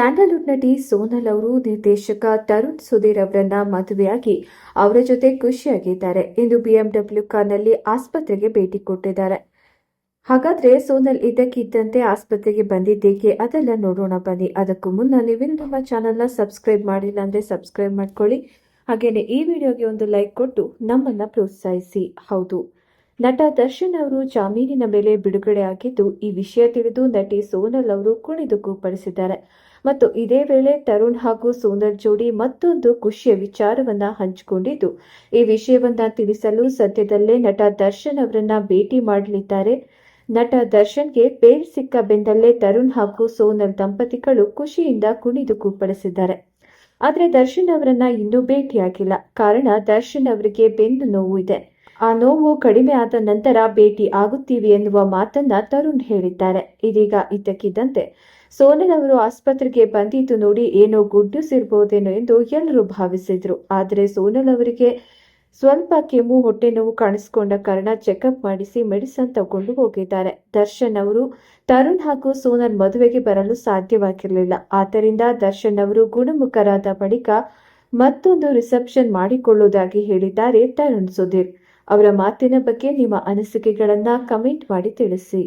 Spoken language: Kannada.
ಸ್ಯಾಂಡಲ್ವುಡ್ ನಟಿ ಸೋನಲ್ ಅವರು ನಿರ್ದೇಶಕ ತರುಣ್ ಸುಧೀರ್ ಅವರನ್ನ ಮದುವೆಯಾಗಿ ಅವರ ಜೊತೆ ಖುಷಿಯಾಗಿದ್ದಾರೆ. ಇಂದು ಬಿಎಂಡಬ್ಲ್ಯೂ ಕಾರ್ನಲ್ಲಿ ಆಸ್ಪತ್ರೆಗೆ ಭೇಟಿ ಕೊಟ್ಟಿದ್ದಾರೆ. ಹಾಗಾದ್ರೆ ಸೋನಲ್ ಇದ್ದಕ್ಕಿದ್ದಂತೆ ಆಸ್ಪತ್ರೆಗೆ ಬಂದಿದ್ದೇಕೆ? ಅದೆಲ್ಲ ನೋಡೋಣ ಬನ್ನಿ. ಅದಕ್ಕೂ ಮುನ್ನ ನೀವಿನ್ನು ನಮ್ಮ ಚಾನಲ್ನ ಸಬ್ಸ್ಕ್ರೈಬ್ ಮಾಡಿಲ್ಲ ಅಂದ್ರೆ ಸಬ್ಸ್ಕ್ರೈಬ್ ಮಾಡ್ಕೊಳ್ಳಿ. ಹಾಗೇನೆ ಈ ವಿಡಿಯೋಗೆ ಒಂದು ಲೈಕ್ ಕೊಟ್ಟು ನಮ್ಮನ್ನ ಪ್ರೋತ್ಸಾಹಿಸಿ. ಹೌದು. ನಟ ದರ್ಶನ್ ಅವರು ಜಾಮೀನಿನ ಮೇಲೆ ಬಿಡುಗಡೆ ಆಗಿದ್ದು, ಈ ವಿಷಯ ತಿಳಿದು ನಟಿ ಸೋನಲ್ ಅವರು ಕುಣಿದು ಕೂಪಡಿಸಿದ್ದಾರೆ ಮತ್ತು ಇದೇ ವೇಳೆ ತರುಣ್ ಹಾಗೂ ಸೋನಲ್ ಜೋಡಿ ಮತ್ತೊಂದು ಖುಷಿಯ ವಿಚಾರವನ್ನ ಹಂಚಿಕೊಂಡಿದ್ದು, ಈ ವಿಷಯವನ್ನ ತಿಳಿಸಲು ಸದ್ಯದಲ್ಲೇ ನಟ ದರ್ಶನ್ ಅವರನ್ನ ಭೇಟಿ ಮಾಡಲಿದ್ದಾರೆ. ನಟ ದರ್ಶನ್ಗೆ ಬೇಲ್ ಸಿಕ್ಕ ಬೆಂದಲ್ಲೇ ತರುಣ್ ಹಾಗೂ ಸೋನಲ್ ದಂಪತಿಗಳು ಖುಷಿಯಿಂದ ಕುಣಿದು ಕೂಪಡಿಸಿದ್ದಾರೆ ಆದರೆ ದರ್ಶನ್ ಅವರನ್ನ ಇನ್ನೂ ಭೇಟಿಯಾಗಿಲ್ಲ. ಕಾರಣ ದರ್ಶನ್ ಅವರಿಗೆ ಬೆನ್ನು ನೋವು ಇದೆ. ಆ ನೋವು ಕಡಿಮೆ ಆದ ನಂತರ ಭೇಟಿ ಆಗುತ್ತೀವಿ ಎನ್ನುವ ಮಾತನ್ನ ತರುಣ್ ಹೇಳಿದ್ದಾರೆ. ಇದೀಗ ಇದ್ದಕ್ಕಿದ್ದಂತೆ ಸೋನಲ್ ಅವರು ಆಸ್ಪತ್ರೆಗೆ ಬಂದಿದ್ದು ನೋಡಿ ಏನೋ ಗುಡ್ ನ್ಯೂಸ್ ಎಂದು ಎಲ್ಲರೂ ಭಾವಿಸಿದ್ರು. ಆದರೆ ಸೋನಲ್ ಅವರಿಗೆ ಸ್ವಲ್ಪ ಕೆಮ್ಮು, ಹೊಟ್ಟೆ ನೋವು ಕಾಣಿಸಿಕೊಂಡ ಕಾರಣ ಚೆಕಪ್ ಮಾಡಿಸಿ ಮೆಡಿಸನ್ ತಗೊಂಡು ಹೋಗಿದ್ದಾರೆ. ದರ್ಶನ್ ಅವರು ತರುಣ್ ಹಾಗೂ ಸೋನಲ್ ಮದುವೆಗೆ ಬರಲು ಸಾಧ್ಯವಾಗಿರಲಿಲ್ಲ. ಆದ್ದರಿಂದ ದರ್ಶನ್ ಅವರು ಗುಣಮುಖರಾದ ಬಳಿಕ ಮತ್ತೊಂದು ರಿಸೆಪ್ಷನ್ ಮಾಡಿಕೊಳ್ಳುವುದಾಗಿ ಹೇಳಿದ್ದಾರೆ ತರುಣ್ ಸುಧೀರ್. ಅವರ ಮಾತಿನ ಬಗ್ಗೆ ನಿಮ್ಮ ಅನಿಸಿಕೆಗಳನ್ನು ಕಮೆಂಟ್ ಮಾಡಿ ತಿಳಿಸಿ.